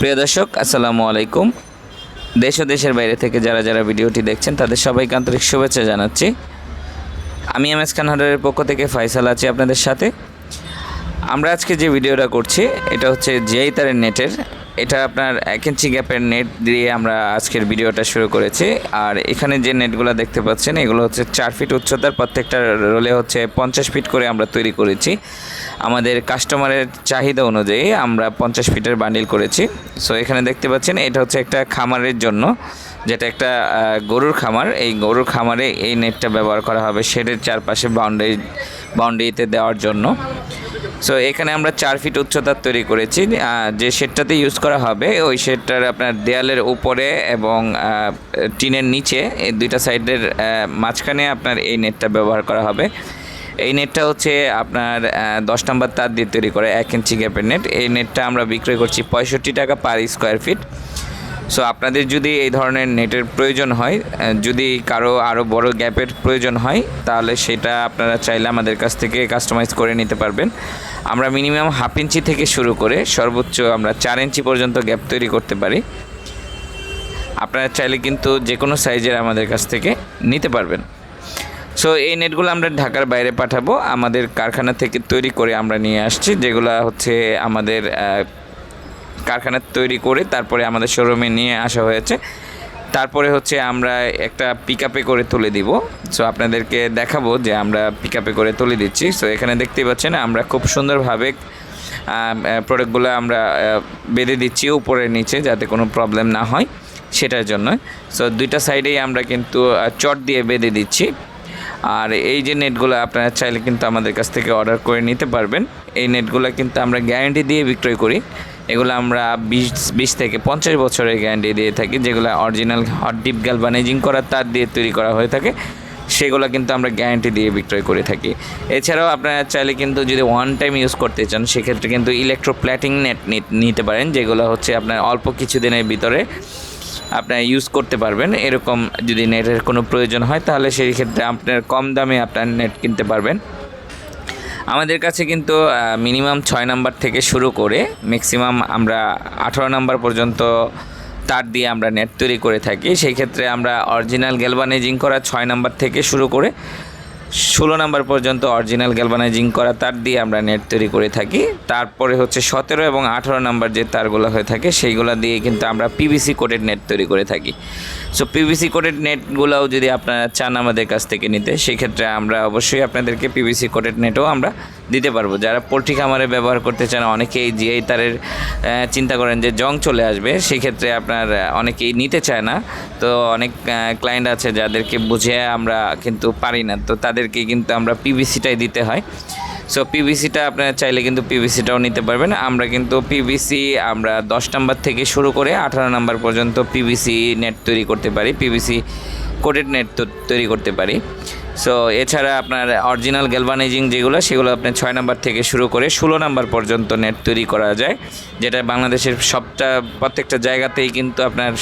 প্রিয় দর্শক, আসসালামু আলাইকুম। দেশ ও দেশের বাইরে থেকে যারা যারা ভিডিওটি দেখছেন, তাদের সবাইকে আন্তরিক শুভেচ্ছা জানাচ্ছি। আমি এম এস খান হাডারের পক্ষ থেকে ফয়সাল আছি আপনাদের সাথে। আমরা আজকে যে ভিডিওটা করছি, এটা হচ্ছে জিআই তারের নেটের। এটা আপনার এক ইঞ্চি গ্যাপের নেট দিয়ে আমরা আজকের ভিডিওটা শুরু করেছি। আর এখানে যে নেটগুলো দেখতে পাচ্ছেন, এগুলো হচ্ছে চার ফিট উচ্চতার প্রত্যেকটা রোলে হচ্ছে পঞ্চাশ ফিট করে আমরা তৈরি করেছি। আমাদের কাস্টমারের চাহিদা অনুযায়ী আমরা পঞ্চাশ ফিটের বান্ডিল করেছি। সো এখানে দেখতে পাচ্ছেন, এটা হচ্ছে একটা খামারের জন্য, যেটা একটা গরুর খামার। এই গরুর খামারে এই নেটটা ব্যবহার করা হবে শেডের চারপাশে বাউন্ডারি বাউন্ডারিতে দেওয়ার জন্য। সো এখানে আমরা চার ফিট উচ্চতার তৈরি করেছি। যে শেডটাতে ইউজ করা হবে, ওই শেডটার আপনার দেয়ালের উপরে এবং টিনের নিচে, এই দুইটা সাইডের মাঝখানে আপনার এই নেটটা ব্যবহার করা হবে। এই নেটটা হচ্ছে আপনার দশ নম্বর তার দিয়ে তৈরি করে এক ইঞ্চি গ্যাপের নেট এই নেটটা আমরা বিক্রয় করছি পঁয়ষট্টি টাকা পার স্কোয়ার ফিট সো আপনাদের যদি এই ধরনের নেটের প্রয়োজন হয় যদি কারও আরও বড় গ্যাপের প্রয়োজন হয়, তাহলে সেটা আপনারা চাইলে আমাদের কাছ থেকে কাস্টমাইজ করে নিতে পারবেন। আমরা মিনিমাম হাফ ইঞ্চি থেকে শুরু করে সর্বোচ্চ আমরা চার ইঞ্চি পর্যন্ত গ্যাপ তৈরি করতে পারি। আপনারা চাইলে কিন্তু যে কোনো সাইজের আমাদের কাছ থেকে নিতে পারবেন। সো এই নেটগুলো আমরা ঢাকার বাইরে পাঠাবো। আমাদের কারখানা থেকে তৈরি করে আমরা নিয়ে আসছি, যেগুলো হচ্ছে আমাদের কারখানা তৈরি করে তারপরে আমাদের শোরুমে নিয়ে আসা হয়েছে। তারপরে হচ্ছে আমরা একটা পিক আপে করে তুলে দিব। সো আপনাদেরকে দেখাবো যে আমরা পিক আপে করে তুলে দিচ্ছি। সো এখানে দেখতেই পাচ্ছেন আমরা খুব সুন্দরভাবে প্রোডাক্টগুলো আমরা বেঁধে দিচ্ছি উপরে নিচে যাতে কোনো প্রবলেম না হয় সেটার জন্য। সো দুইটা সাইডেই আমরা কিন্তু চট দিয়ে বেঁধে দিচ্ছি। আর এই যে নেটগুলো আপনারা চাইলে কিন্তু আমাদের কাছ থেকে অর্ডার করে নিতে পারবেন। এই নেটগুলো কিন্তু আমরা গ্যারান্টি দিয়ে বিক্রয় করি। এগুলো আমরা বিশ বিশ থেকে পঞ্চাশ বছরের গ্যারান্টি দিয়ে থাকি। যেগুলো অরিজিনাল হট ডিপ গ্যালভানাইজিং করা তার দিয়ে তৈরি করা হয়ে থাকে। সেগুলো কিন্তু আমরা গ্যারান্টি দিয়ে বিক্রয় করে থাকি। এছাড়াও আপনারা চাইলে কিন্তু যদি ওয়ান টাইম ইউজ করতে চান, সেক্ষেত্রে কিন্তু ইলেকট্রোপ্ল্যাটিং নেট নিতে পারেন। যেগুলো হচ্ছে আপনার অল্প কিছু দিনের ভিতরে আপনার ইউজ করতে পারবেন। এরকম যদি নেটের কোনো প্রয়োজন হয়, তাহলে সেই ক্ষেত্রে আপনার কম দামে আপনার নেট কিনতে পারবেন। আমাদের কাছে কিন্তু মিনিমাম ছয় নাম্বার থেকে শুরু করে ম্যাক্সিমাম আমরা আঠারো নাম্বার পর্যন্ত তার দিয়ে আমরা নেট তৈরি করে থাকি। সেই ক্ষেত্রে আমরা অরিজিনাল গ্যালভানাইজিং করা ছয় নাম্বার থেকে শুরু করে ষোলো নাম্বার পর্যন্ত অরিজিনাল গ্যালভানাইজিং করা তার দিয়ে আমরা নেট তৈরি করে থাকি। তারপরে হচ্ছে সতেরো এবং আঠারো নাম্বার যে তারগুলো হয়ে থাকে, সেইগুলো দিয়ে কিন্তু আমরা পিভিসি কোটেড নেট তৈরি করে থাকি। সো পিভিসি কোটেড নেটগুলোও যদি আপনারা চান আমাদের কাছ থেকে নিতে, সেক্ষেত্রে আমরা অবশ্যই আপনাদেরকে পিভিসি কোটেড নেটও আমরা দিতে পারব। যারা পোলট্রি খামারে ব্যবহার করতে চান, অনেকেই জিআই তারের চিন্তা করেন যে জং চলে আসবে। সেক্ষেত্রে আপনার অনেকেই নিতে চায় না। তো অনেক ক্লায়েন্ট আছে যাদেরকে বুঝে আমরা কিন্তু পারি না। তো তাদেরকে কিন্তু আমরা পিভিসিটাই দিতে হয়। সো পিভিসিটা আপনারা চাইলে কিন্তু পিভিসিটাও নিতে পারবেন। আমরা কিন্তু পিভিসি আমরা দশ নাম্বার থেকে শুরু করে আঠারো নাম্বার পর্যন্ত পিভিসি নেট তৈরি করতে পারি। পিভিসি কোটেড নেট তৈরি করতে পারি। সো এছাড়া আপনার অরিজিনাল গ্যালভানাইজিং যেগুলো, সেগুলো আপনার ছয় নাম্বার থেকে শুরু করে ষোলো নাম্বার পর্যন্ত নেট তৈরি করা যায়, যেটা বাংলাদেশের সবটা প্রত্যেকটা জায়গাতেই কিন্তু আপনার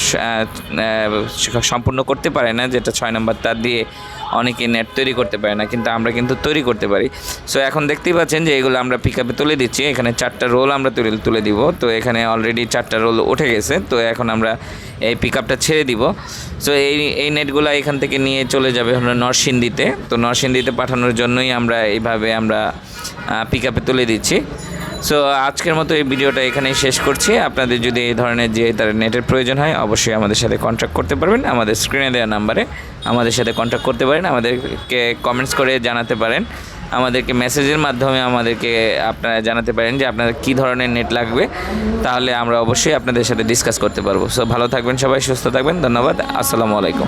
সম্পূর্ণ করতে পারে না, যেটা ছয় নাম্বার তার দিয়ে অনেকে নেট তৈরি করতে পারে না, কিন্তু আমরা কিন্তু তৈরি করতে পারি। সো এখন দেখতেই পাচ্ছেন যে এগুলো আমরা পিক আপে তুলে দিচ্ছি। এখানে চারটা রোল আমরা তুলে তুলে দিব। তো এখানে অলরেডি চারটা রোল উঠে গেছে। তো এখন আমরা এই পিক আপটা ছেড়ে দিব। সো এই এই নেটগুলো এখান থেকে নিয়ে চলে যাবে হলো নরসিংদীতে। তো নরসিংদীতে পাঠানোর জন্যই আমরা এইভাবে আমরা পিক আপে তুলে দিচ্ছি। সো আজকের মতো এই ভিডিওটা এখানেই শেষ করছি। আপনাদের যদি এই ধরনের যে তার নেটের প্রয়োজন হয়, অবশ্যই আমাদের সাথে কন্ট্যাক্ট করতে পারবেন। আমাদের স্ক্রিনে দেওয়া নাম্বারে আমাদের সাথে কন্ট্যাক্ট করতে পারেন। আমাদেরকে কমেন্টস করে জানাতে পারেন। আমাদেরকে মেসেজের মাধ্যমে আমাদেরকে আপনারা জানাতে পারেন যে আপনাদের কী ধরনের নেট লাগবে। তাহলে আমরা অবশ্যই আপনাদের সাথে ডিসকাস করতে পারব। সো ভালো থাকবেন সবাই, সুস্থ থাকবেন। ধন্যবাদ। আসসালামু আলাইকুম।